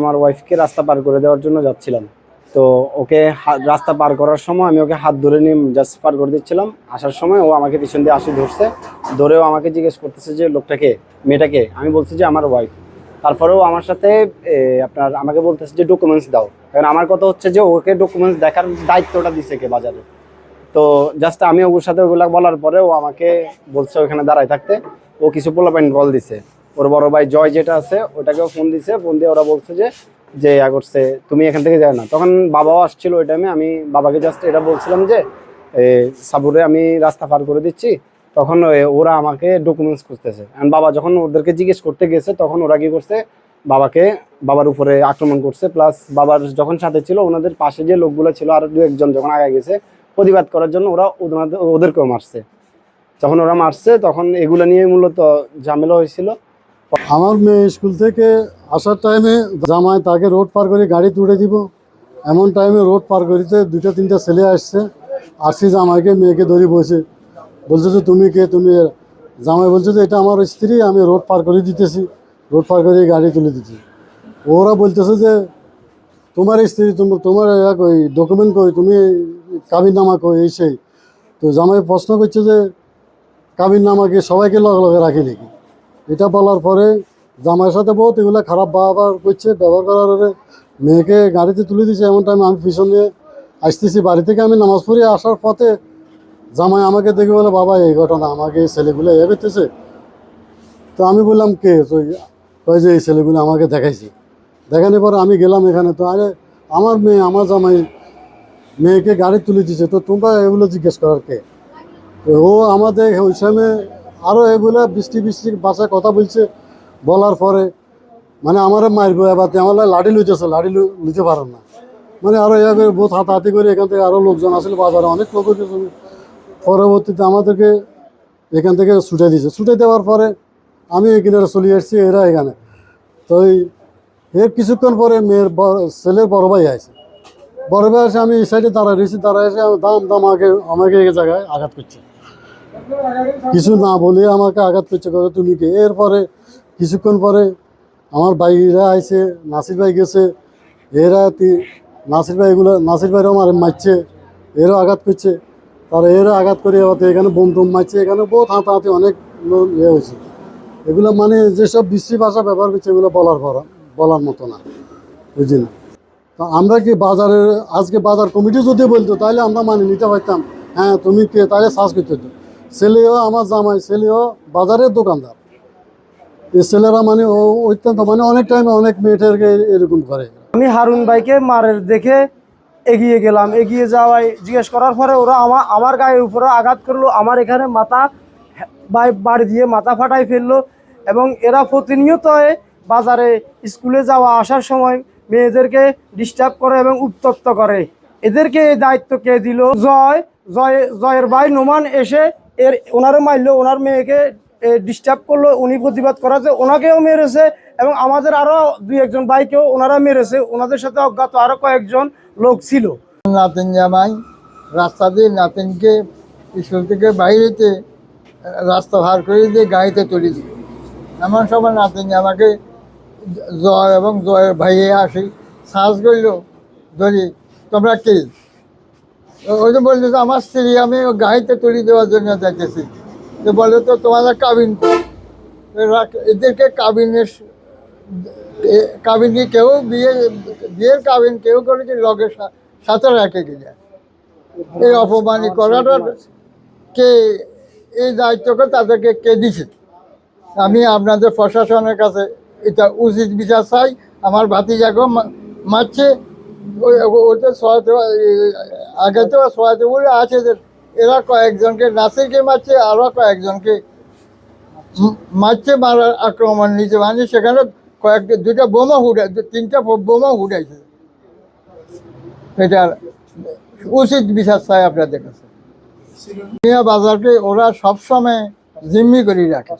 আমার ওয়াইফকে রাস্তা পার করে দেওয়ার জন্য যাচ্ছিলাম। তো ওকে রাস্তা পার করার সময় আমি ওকে হাত ধরে নিয়ে জাস্ট পার করে দিচ্ছিলাম। আসার সময় ও আমাকে পিছন দিয়ে আসি ধরছে। ধরেও আমাকে জিজ্ঞেস করতেছে যে লোকটাকে মেয়েটাকে আমি বলছি যে, আমার ওয়াইফ তারপরেও আমার সাথে আপনার আমাকে বলতেছে যে ডকুমেন্টস দাও। কারণ আমার কথা হচ্ছে যে, ওকে ডকুমেন্টস দেখার দায়িত্বটা দিছে কে বাজারে। তো জাস্ট আমি ওর সাথে ওগুলা বলার পরে ও আমাকে বলছে ওখানে দাঁড়ায় থাকতে। ও কিছু পোলাপাইন বল দিছে। ওর বড় ভাই জয় যেটা আছে, ওটাকেও ফোন দিছে। ফোন দিয়ে ওরা বলছে যে যে ইয়া করছে তুমি এখান থেকে যাও না। তখন বাবাও আসছিল ওই টাইমে আমি বাবাকে জাস্ট এটা বলছিলাম যে সাবুরে আমি রাস্তা পার করে দিচ্ছি। তখন ওরা আমাকে ডকুমেন্টস খুঁজতেছে। আর বাবা যখন ওদেরকে জিজ্ঞেস করতে গেছে, তখন ওরা কী করছে, বাবাকে, বাবার উপরে আক্রমণ করছে। প্লাস বাবার যখন সাথে ছিল, ওনাদের পাশে যে লোকগুলো ছিল, আর দু একজন যখন আগে গেছে, প্রতিবাদ করার জন্য ওরা ওদেরকেও মারছে। যখন ওরা মারছে, তখন এগুলো নিয়ে মূলত ঝামেলা হয়েছিল। আমার মেয়ে স্কুল থেকে আসার টাইমে জামাই তাকে রোড পার করে গাড়ি তুলে দিব। এমন টাইমে রোড পার করিতে দুটো তিনটা ছেলে আসছে। আসছি জামাইকে, মেয়েকে ধরে বসে। বলছে যে, তুমি কে? তুমি জামাই বলছে যে, এটা আমার স্ত্রী, আমি রোড পার করে দিতেছি। রোড পার করে গাড়ি তুলে দিতেছি। ওরা বলতেছে যে, তোমার স্ত্রী তোমার ওই ডকুমেন্ট কই? তুমি কাবির নামা কই? এই সেই। তো জামাই প্রশ্ন করছে যে কাবির নামাকে সবাইকে লগে লগে রাখি নাকি? এটা বলার পরে জামাইয়ের সাথে বহুত এগুলো খারাপ ব্যবহার করছে, ব্যবহার করার মেয়েকে গাড়িতে তুলে দিয়েছে এমন টাইমে আমি পিছন দিয়ে আসতেছি। বাড়ি থেকে আমি নামাজ পড়ে আসার পথে জামাই আমাকে দেখে বলে, বাবা, এই ঘটনা আমাকে এই ছেলেগুলো এ করতেছে। তো আমি বললাম, কে? তো ওই যে এই ছেলেগুলো আমাকে দেখাইছে। দেখানোর পরে আমি গেলাম এখানে, তো আরে, আমার মেয়ে, আমার জামাই মেয়েকে গাড়ি তুলে দিচ্ছে তো তোমরা এগুলো জিজ্ঞেস করার কে? ও আমাদের ওই সময় আরও এগুলো বৃষ্টি বৃষ্টি বাসায় কথা বলছে, বলার পরে মানে আমার মারবো এবার আমার লাঠি লুইতেছে, লাঠি লু- লুইতে পারেন না। মানে আরও এভাবে বহুত হাতাহাতি করে এখান থেকে আরও লোকজন আসলে বাজারে, অনেক লোক পরবর্তীতে আমাদেরকে এখান থেকে ছুটে দিয়েছে। ছুটে দেওয়ার পরে আমি এখানে চলে এসেছি এরা এখানে। তো এই এর কিছুক্ষণ পরে মেয়ের ছেলের বড় ভাই আছে বড় ভাই এসে আমি এই সাইডে দাঁড়ায় রয়েছি, দাঁড়ায় এসে দাম দাম আমাকে আমাকে এই জায়গায় আঘাত করছে। কিছু না বলে আমাকে আঘাত করছে করে তুমি কে এরপরে কিছুক্ষণ পরে আমার ভাইরা আইছে, নাসির ভাই গেছে, এরা নাসির ভাই এগুলো নাসির ভাইরাও আমার মারছে, এরও আঘাত করছে তারা এরও আঘাত করে এবার এখানে বোম টোম মারছে, এখানে বহুত হাতাহাতি অনেক ইয়ে হয়েছে। এগুলো মানে যেসব বিশ্রী ভাষা ব্যবহার করছে, এগুলো বলার পর বলার মতো না, বুঝলি না? তো আমরা কি বাজারের আজকে বাজার কমিটি যদি বলতো, তাহলে আমরা মানে নিতে পারতাম। হ্যাঁ তুমি কে তাহলে সার্চ করতে হতো। ছেলেও আমার জামাই, ছেলেও বাজারের দোকানদার। এই ছেলেরা মানে অত্যন্ত মানে অনেক টাইমে অনেক মেয়েটাকে এরকম করে। আমি হারুন ভাইকে মারের দেখে এগিয়ে গেলাম। এগিয়ে যাওয়ায় জিজ্ঞেস করার পরে ওরা আমার আমার গায়ের উপরে আঘাত করল, আমার এখানে মাথা বাড়ি দিয়ে মাথা ফাটাই ফেলল এবং এরা প্রতিনিয়ত বাজারে স্কুলে যাওয়া আসার সময় মেয়েদেরকে ডিস্টার্ব করে এবং উত্তপ্ত করে। এদেরকে এই দায়িত্ব কে দিল? জয় জয় জয়ের ভাই নোমান এসে এর ওনারে মারলো, ওনার মেয়েকে ডিস্টার্ব করল, উনি প্রতিবাদ করাতে ওনাকেও মেরেছে এবং আমাদের আরও দুই একজন ভাইকেও ওনারা মেরেছে। ওনাদের সাথে অজ্ঞাত আরও কয়েকজন লোক ছিল। নাতিন জামাই রাস্তা দিয়ে নাতিনকে স্কুল থেকে বাইরেতে, রাস্তা ভার করে দিয়ে গাড়িতে তুলে দিই এমন সময় নাতিন জামাকে জয় এবং জয়ের ভাইয়ে আসি সাহস করল, ধরি, তোমরা কে? ওই যে বলল আমার স্ত্রী, আমি গাড়িতে তুলে দেওয়ার জন্য যাইতেছি। তো বলে তো তোমাদের কাবিন? তো। এদেরকে কাবিনের কাবিন কি কেউ বিয়ে, বিয়ের কাবিন কেউ করেছে লগের সা- সাথে রাখে কিনা এই অপমানি করাটা কে, এই দায়িত্বকে তাদেরকে কে দিছে? আমি আপনাদের প্রশাসনের কাছে এটা উচিত বিচার চাই। আমার ভাতিজাকে মা- মারছে ওটা সহায়তা আগে তো সহায়তা বলে আছে যে এরা কয়েকজনকে নাসিরকে মারছে আরও কয়েকজনকে মারছে মারার আক্রমণ নিচে মানে সেখানে কয়েকটা দুটা বোমা উঠে তিনটা বোমা উঠাইছে এটা উচিত বিচার চাই আপনাদের কাছে। মিয়া বাজারকে ওরা সবসময় জিম্মি করে রাখে।